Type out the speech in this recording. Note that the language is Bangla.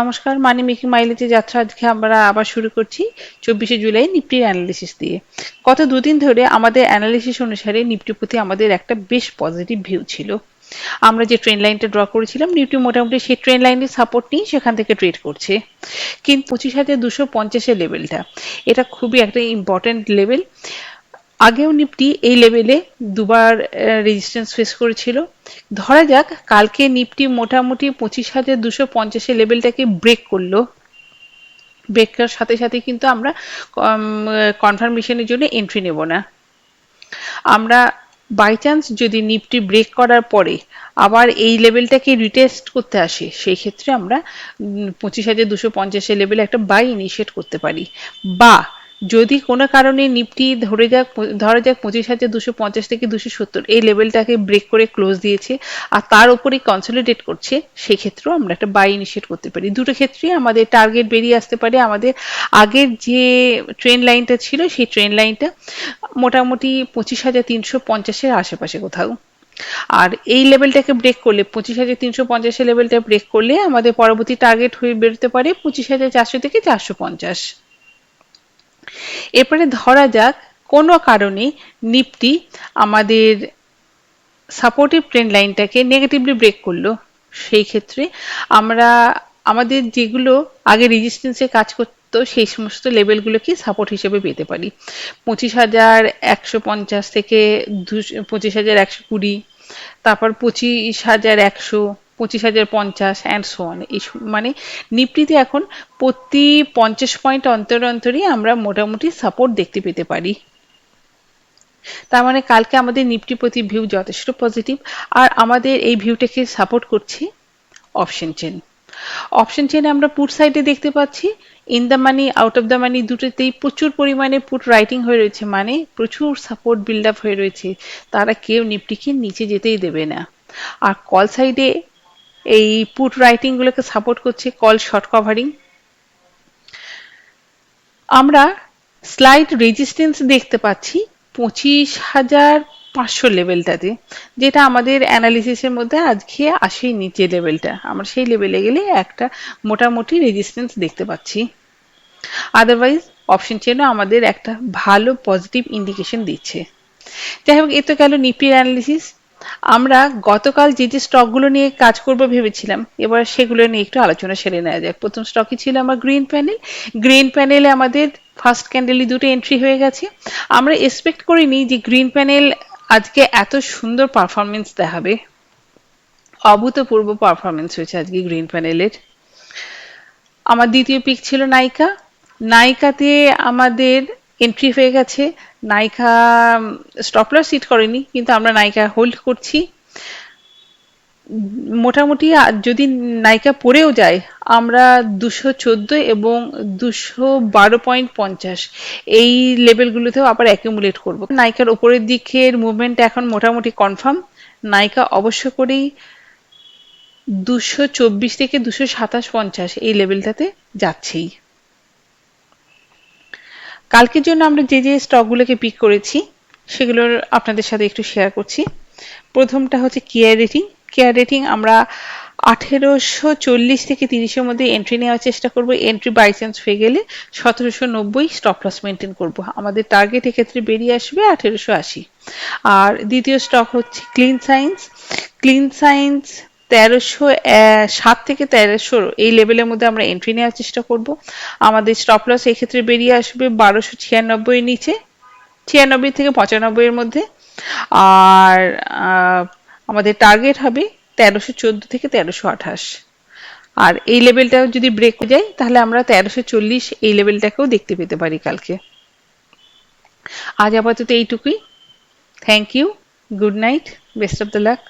নমস্কার, মানি মেকিং মাইলেজের যাত্রা আজকে আমরা আবার শুরু করছি চব্বিশে জুলাই নিফটির অ্যানালিসিস দিয়ে। গত দুদিন ধরে আমাদের অ্যানালিসিস অনুসারে নিফটির প্রতি আমাদের একটা বেশ পজিটিভ ভিউ ছিল। আমরা যে ট্রেন লাইনটা ড্র করেছিলাম নিফটি মোটামুটি সেই ট্রেন লাইনের সাপোর্ট নিয়ে সেখান থেকে ট্রেড করছে। কিন্তু পঁচিশ হাজার দুশো পঞ্চাশের লেভেলটা এটা খুবই একটা ইম্পর্টেন্ট লেভেল আগেও নিফটি এই লেভেলে দুবার রেজিস্ট্যান্স ফেস করেছিল। ধরা যাক, কালকে নিফটি মোটামুটি পঁচিশ হাজার দুশো পঞ্চাশের লেভেলটাকে ব্রেক করল। ব্রেক করার সাথে সাথে কিন্তু আমরা কনফার্মেশনের জন্য এন্ট্রি নেব না। আমরা বাই চান্স যদি নিফটি ব্রেক করার পরে আবার এই লেভেলটাকে রিটেস্ট করতে আসে, সেই ক্ষেত্রে আমরা পঁচিশ হাজার দুশো পঞ্চাশের লেভেলে একটা বাই ইনিশিয়েট করতে পারি। বা যদি কোনো কারণে নিফটি ধরে যাক, ধরা যাক পঁচিশ হাজার দুশো পঞ্চাশ থেকে দুশো সত্তর, এই লেভেলটাকে ব্রেক করে ক্লোজ দিয়েছে আর তার উপরে কনসলিডেট করছে সেই ক্ষেত্রেও আমরা একটা বাই ইনিশিয়েট করতে পারি। দুটো ক্ষেত্রেই আমাদের টার্গেট বেরিয়ে আসতে পারে। আমাদের আগের যে ট্রেন লাইনটা ছিল, সেই ট্রেন লাইনটা মোটামুটি পঁচিশ হাজার তিনশো পঞ্চাশের আশেপাশে কোথাও। আর এই লেভেলটাকে ব্রেক করলে, পঁচিশ হাজার তিনশো পঞ্চাশের লেভেলটা ব্রেক করলে আমাদের পরবর্তী টার্গেট হয়ে বেরোতে পারে পঁচিশ হাজার চারশো থেকে চারশো পঞ্চাশ। এরপরে ধরা যাক কোনো কারণে নিফটি আমাদের সাপোর্টিভ ট্রেন্ড লাইনটাকে নেগেটিভলি ব্রেক করল। সেই ক্ষেত্রে আমরা আমাদের যেগুলো আগে রেজিস্ট্যান্সে কাজ করতো, সেই সমস্ত লেভেলগুলোকে সাপোর্ট হিসেবে পেতে পারি। পঁচিশ হাজার একশো পঞ্চাশ থেকে পঁচিশ হাজার একশো কুড়ি, তারপর পঁচিশ হাজার একশো পঁচিশ হাজার পঞ্চাশ অ্যান্ড সো অন এই মানে নিফটিতে এখন প্রতি পঞ্চাশ পয়েন্ট অন্তর অন্তরই আমরা মোটামুটি সাপোর্ট দেখতে পেতে পারি। তার মানে কালকে আমাদের নিফটি প্রতি ভিউ যথেষ্ট পজিটিভ আর আমাদের এই ভিউটাকে সাপোর্ট করছে অপশন চেন অপশন চেনে আমরা পুট সাইডে দেখতে পাচ্ছি in the money out of the money দুটোতেই প্রচুর পরিমাণে পুট রাইটিং হয়ে রয়েছে। মানে প্রচুর সাপোর্ট বিল্ড আপ হয়ে রয়েছে। তারা কেউ নিফটিকে নিচে যেতেই দেবে না। আর কল সাইডে এই পুট রাইটিং গুলোকে সাপোর্ট করছে কল শর্ট কভারিং আমরা স্লাইড রেজিস্ট্যান্স দেখতে পাচ্ছি পঁচিশ হাজার পাঁচশো লেভেলটাতে যেটা আমাদের অ্যানালিসিসের মধ্যে আজকে আসেই নিচে লেভেলটা আমরা সেই লেভেলে গেলে একটা মোটামুটি রেজিস্ট্যান্স দেখতে পাচ্ছি। আদারওয়াইজ অপশন চেনও আমাদের একটা ভালো পজিটিভ ইন্ডিকেশন দিচ্ছে। যাই হোক এ তো গেল নিপির অ্যানালিসিস আমরা গতকাল যে যে স্টকগুলো নিয়ে কাজ করব ভেবেছিলাম, এবার সেগুলো নিয়ে একটু আলোচনা সেরে নেওয়া যাক। প্রথম স্টকই ছিল আমার গ্রিন প্যানেল। গ্রিন প্যানেলে আমাদের ফার্স্ট ক্যান্ডেলে দুটো এন্ট্রি হয়ে গেছে। আমরা এক্সপেক্ট করিনি যে গ্রিন প্যানেল আজকে এত সুন্দর পারফরমেন্স দেখাবে। অভূতপূর্ব পারফরমেন্স হয়েছে আজকে গ্রিন প্যানেলের। আমার দ্বিতীয় পিক ছিল নাইকা। নাইকাতে আমাদের এন্ট্রি হয়ে গেছে। নাইকা স্টপলার সিট করেনি, কিন্তু আমরা নাইকা হোল্ড করছি। মোটামুটি যদি নাইকা পড়েও যায়, আমরা দুশো চোদ্দ এবং দুশো বারো পয়েন্ট পঞ্চাশ। এই লেভেলগুলোতেও আবার অ্যাকুমুলেট করব। নাইকার ওপরের দিকের মুভমেন্ট এখন মোটামুটি কনফার্ম নাইকা অবশ্য করেই দুশো চব্বিশ থেকে দুশো সাতাশ পঞ্চাশ এই লেভেলটাতে যাচ্ছেই। কালকের জন্য আমরা যে যে স্টকগুলোকে পিক করেছি, সেগুলোর আপনাদের সাথে একটু শেয়ার করছি। প্রথমটা হচ্ছে কেয়ার রেটিং কেয়ার রেটিং আমরা আঠেরোশো চল্লিশ থেকে তিরিশের মধ্যে এন্ট্রি নেওয়ার চেষ্টা করব। এন্ট্রি বাই চান্স হয়ে গেলে সতেরোশো নব্বই স্টপ লস মেনটেন করব। আমাদের টার্গেট এক্ষেত্রে বেরিয়ে আসবে আঠেরোশো আশি। আর দ্বিতীয় স্টক হচ্ছে ক্লিন সায়েন্স ক্লিন সায়েন্স তেরোশো সাত থেকে তেরোশো এই লেভেলের মধ্যে আমরা এন্ট্রি নেওয়ার চেষ্টা করব। আমাদের স্টপ লস এই ক্ষেত্রে বেরিয়ে আসবে বারোশো ছিয়ানব্বই নিচে, ছিয়ানব্বই থেকে পঁচানব্বই এর মধ্যে। আর আমাদের টার্গেট হবে তেরোশো চোদ্দ থেকে তেরোশো আঠাশ। আর এই লেভেলটাও যদি ব্রেক যায়, তাহলে আমরা তেরোশো চল্লিশ এই লেভেলটাকেও দেখতে পেতে পারি কালকে। আজ আপাতত এইটুকুই। Thank you good night best of the luck